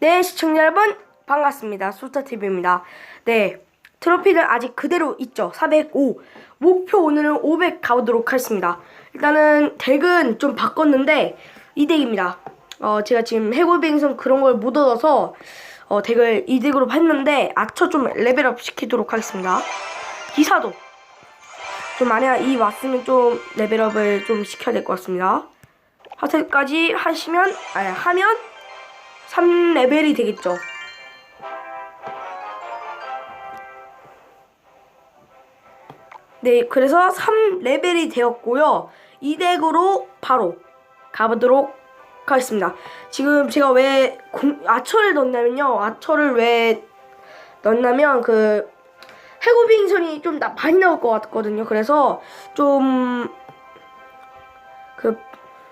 네, 시청자 여러분, 반갑습니다. 수타TV입니다. 네, 트로피는 아직 그대로 있죠. 405. 목표 오늘은 500 가보도록 하겠습니다. 일단은 덱은 좀 바꿨는데, 이 덱입니다. 어, 제가 지금 해골뱅선 그런 걸 못 얻어서, 어, 덱을 이 덱으로 했는데, 아처 좀 레벨업 시키도록 하겠습니다. 기사도. 좀 만약 이 왔으면 좀 레벨업을 좀 시켜야 될 것 같습니다. 하세까지 하시면, 아니, 하면, 3레벨이 되겠죠. 네, 그래서 3레벨이 되었고요. 이 덱으로 바로 가보도록 하겠습니다. 지금 제가 왜 공- 아처를 넣냐면요. 아처를 왜 넣냐면 그 해고빙선이 좀 나- 많이 나올 것 같거든요. 그래서 좀 그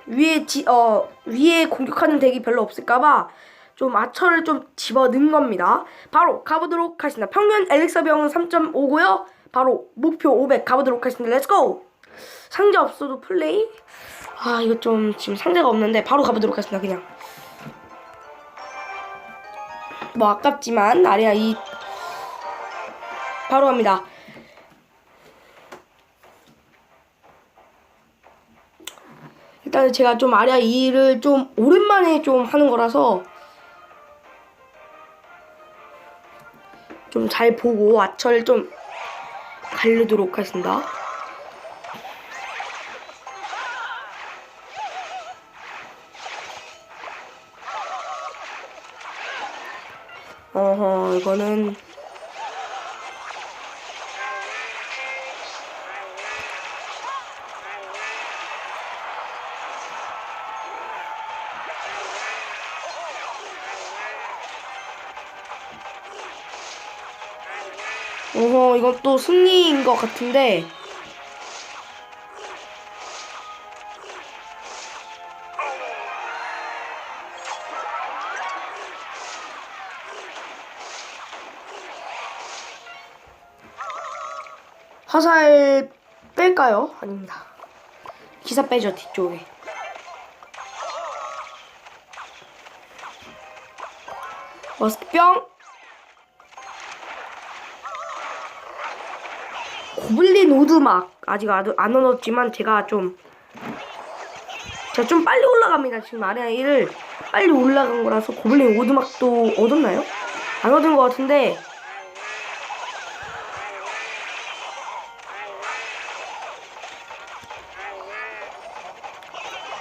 위에 지, 어 위에 공격하는 덱이 별로 없을까봐 좀 아처를 좀 집어 넣은 겁니다. 바로 가보도록 하겠습니다. 평균 엘릭서 병은 3.5고요. 바로 목표 500 가보도록 하겠습니다. 렛츠고! 상자 없어도 플레이? 아 이거 좀 지금 상자가 없는데 바로 가보도록 하겠습니다. 그냥 뭐 아깝지만 아리아 이 바로 갑니다. 일단 제가 좀 아리아 2를 좀 오랜만에 좀 하는 거라서 좀 잘 보고 아처를 좀 가르도록 하겠습니다. 어허 이거는 또 승리인 것 같은데 화살 뺄까요? 아닙니다. 기사 빼죠 뒤쪽에. 머스병 고블린 오두막 아직 안, 안 얻었지만 제가 좀 제가 좀 빨리 올라갑니다. 지금 아레아 1을 빨리 올라간 거라서 고블린 오두막도 얻었나요? 안 얻은 것 같은데.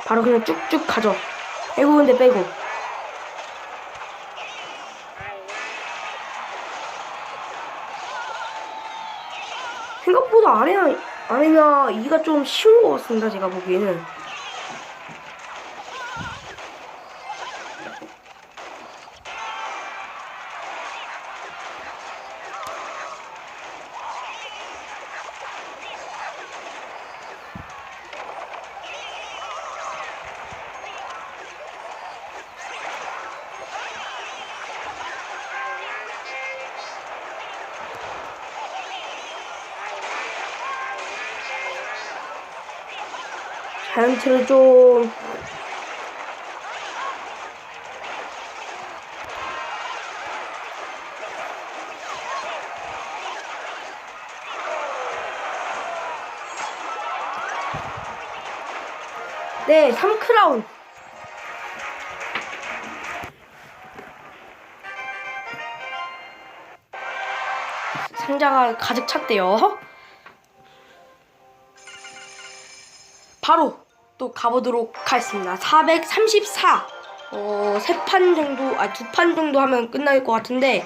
바로 그냥 쭉쭉 가죠. 빼고 근데 빼고 생각보다 아레나 2가 좀 쉬운 것 같습니다. 제가 보기에는. 자이언트를 좀 네, 3크라운. 상자가 가득 찼대요. 바로 또 가보도록 하겠습니다. 434. 어, 세 판 정도, 아, 두 판 정도 하면 끝날 것 같은데,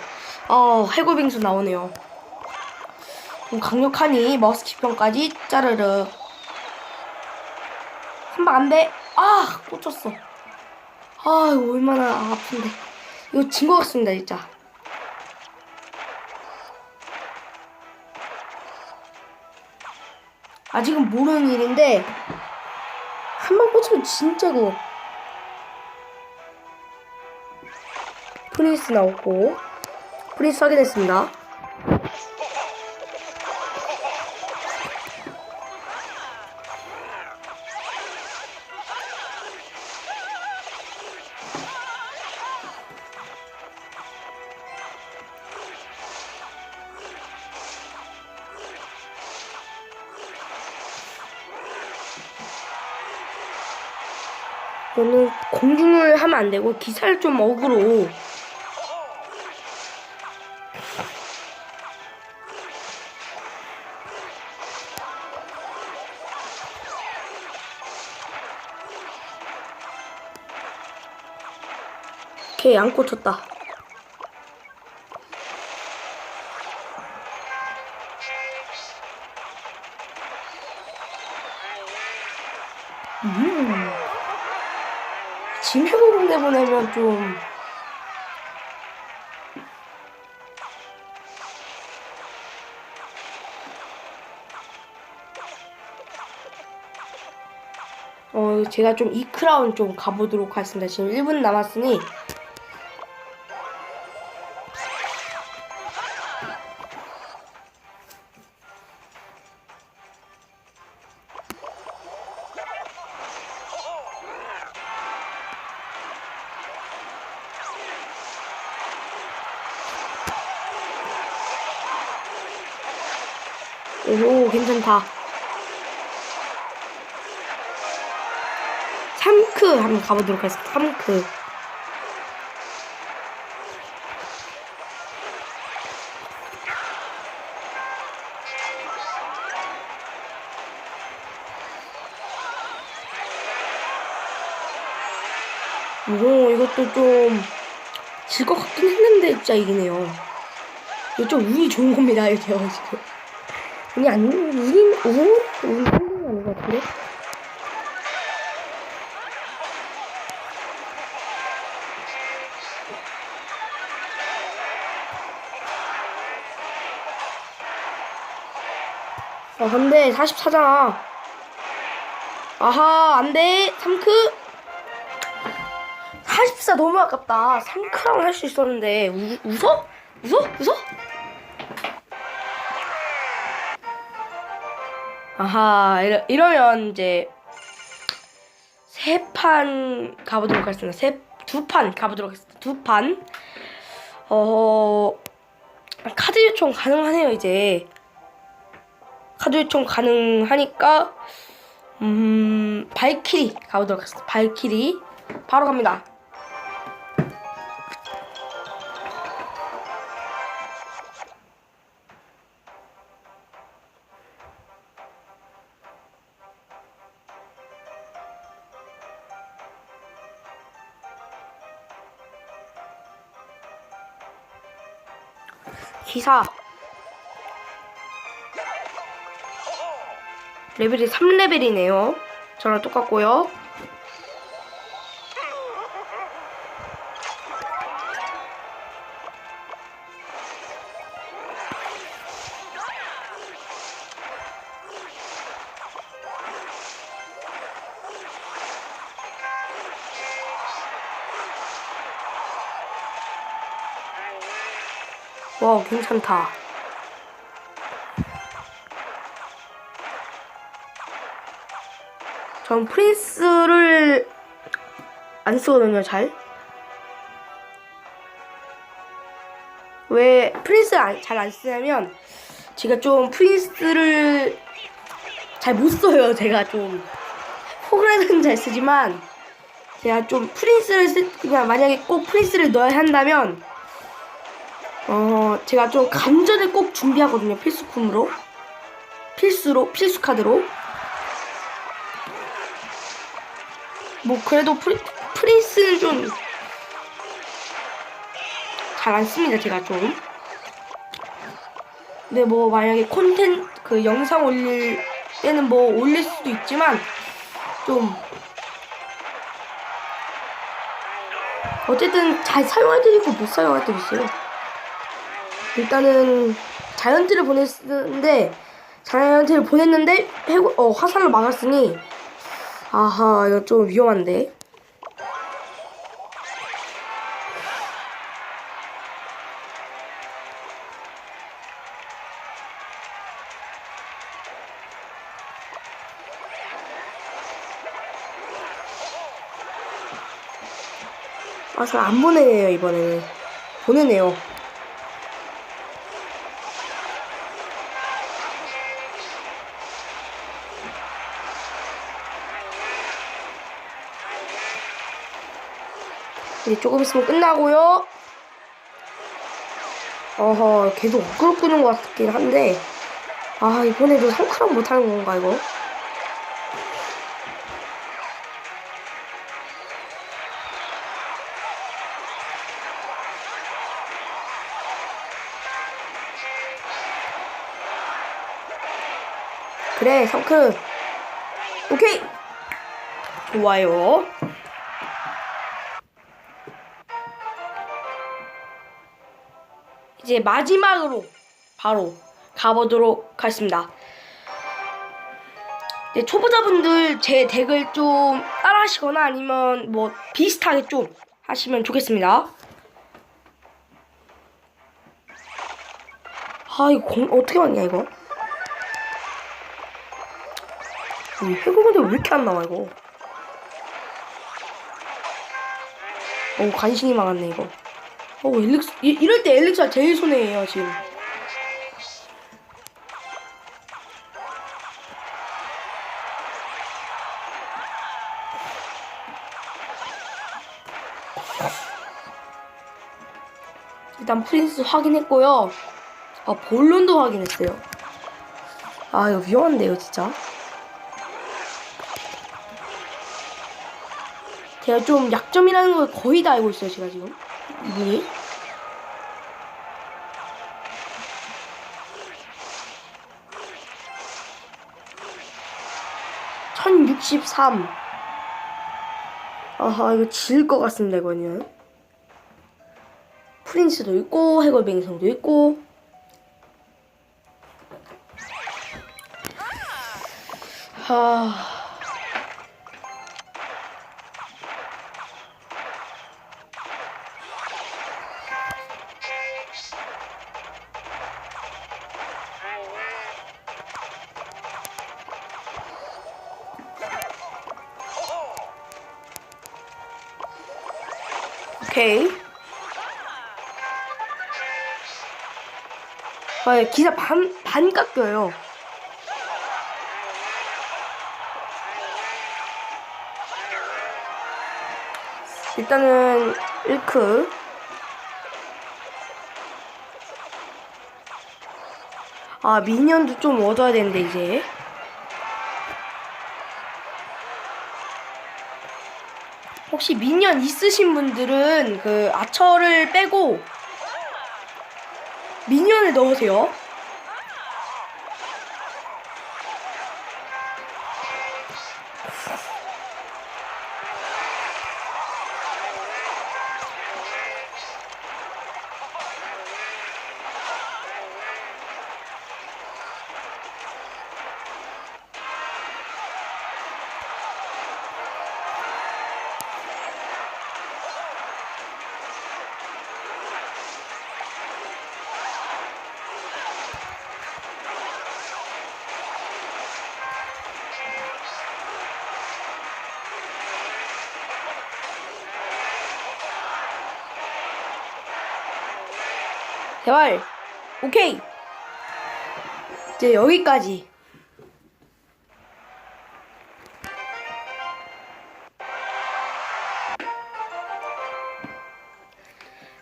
어, 해골빙수 나오네요. 좀 강력하니 머스키병까지 짜르르. 한 방 안 돼. 아, 꽂혔어. 아, 이거 얼마나 아픈데. 이거 진 것 같습니다, 진짜. 아직은 모르는 일인데, 한방 꽂히면 진짜고. 프린스 나왔고, 프린스 확인했습니다. 저는 공중을 하면 안 되고 기사를 좀 어그로 걔 양꼬 쳤다. 보내면 좀 어, 제가 좀 이 크라운 좀 가보도록 하겠습니다. 지금 1분 남았으니 오, 괜찮다. 3크 한번 가보도록 하겠습니다. 3크. 오, 이것도 좀 질 것 같긴 했는데 진짜 이기네요. 이거 좀 운이 좋은 겁니다, 이렇게 해가지고. 운이 안, 운이, 운? 운이 생각이 아닌 것 같은데? 아, 근데 44잖아. 아하, 안 돼. 3크. 44 너무 아깝다. 3크랑 할 수 있었는데. 우, 웃어? 웃어? 웃어? 아하, 이러, 이러면 이제 세 판 가보도록 하겠습니다. 세, 두 판 가보도록 하겠습니다. 두 판. 어, 카드 요청 가능하네요, 이제. 카드 요청 가능하니까, 음, 발키리 가보도록 하겠습니다. 발키리. 바로 갑니다. 기사. 레벨이 3레벨이네요. 저랑 똑같고요 와 괜찮다. 전 프린스를 안 쓰거든요 잘. 왜 프린스를 잘안 쓰냐면 제가 좀 프린스를 잘 못 써요 제가 좀. 포그레는 잘 쓰지만 제가 좀 프린스를 쓰 그냥 만약에 꼭 프린스를 넣어야 한다면 어 제가 좀 감전을 꼭 준비하거든요 필수품으로. 필수로 필수 카드로. 뭐 그래도 프리, 프린스는 좀잘 안 씁니다 제가 좀. 근데 뭐 만약에 콘텐츠 그 영상 올릴 때는 뭐 올릴 수도 있지만 좀 어쨌든 잘 있고 못 사용할 때도 있어요 일단은 자이언트를 보냈는데 자이언트를 보냈는데 해고, 어, 화살로 막았으니 아하 이거 좀 위험한데. 화살 안 보내네요 이번에는. 보내네요 이제 조금 있으면 끝나고요. 어허, 계속 어그로 끄는 것 같긴 한데, 아, 이번에도 성크랑 못하는 건가, 이거? 그래, 성크. 오케이! 좋아요. 이제 마지막으로 바로 가보도록 하겠습니다. 네, 초보자분들 제 덱을 좀 따라하시거나 아니면 뭐 비슷하게 좀 하시면 좋겠습니다. 아 이거 공 어떻게 왔냐 이거? 이 해골인데 왜 이렇게 안 나와 이거? 어 간신히 망했네 이거. 어 엘릭스 이, 이럴 때 엘릭스가 제일 손해예요 지금. 일단 프린스 확인했고요. 아 볼론도 확인했어요. 아 이거 위험한데요 진짜. 제가 좀 약점이라는 걸 거의 다 알고 있어요 제가 지금 이분이. 1063. 아하, 이거 질 것 같습니다, 이거는. 프린스도 있고, 해골뱅이성도 있고. 하. 오케이. 아, 기사 반, 반 깎여요. 일단은 1크. 아, 미니언도 좀 얻어야 되는데, 이제. 혹시 미니언 있으신 분들은 그 아처를 빼고 미니언을 넣으세요. 제발. 오케이. 이제 여기까지.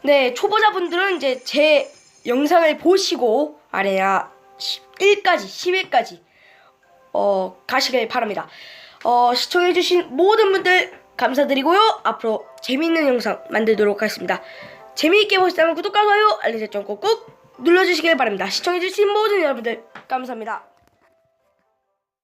네, 초보자분들은 이제 제 영상을 보시고 아래나 1까지, 10일까지 어, 가시길 바랍니다. 어, 시청해주신 모든 분들 감사드리고요. 앞으로 재밌는 영상 만들도록 하겠습니다. 재미있게 보셨다면 구독과 좋아요, 알림 설정 꾹꾹 눌러주시길 바랍니다. 시청해주신 모든 여러분들 감사합니다.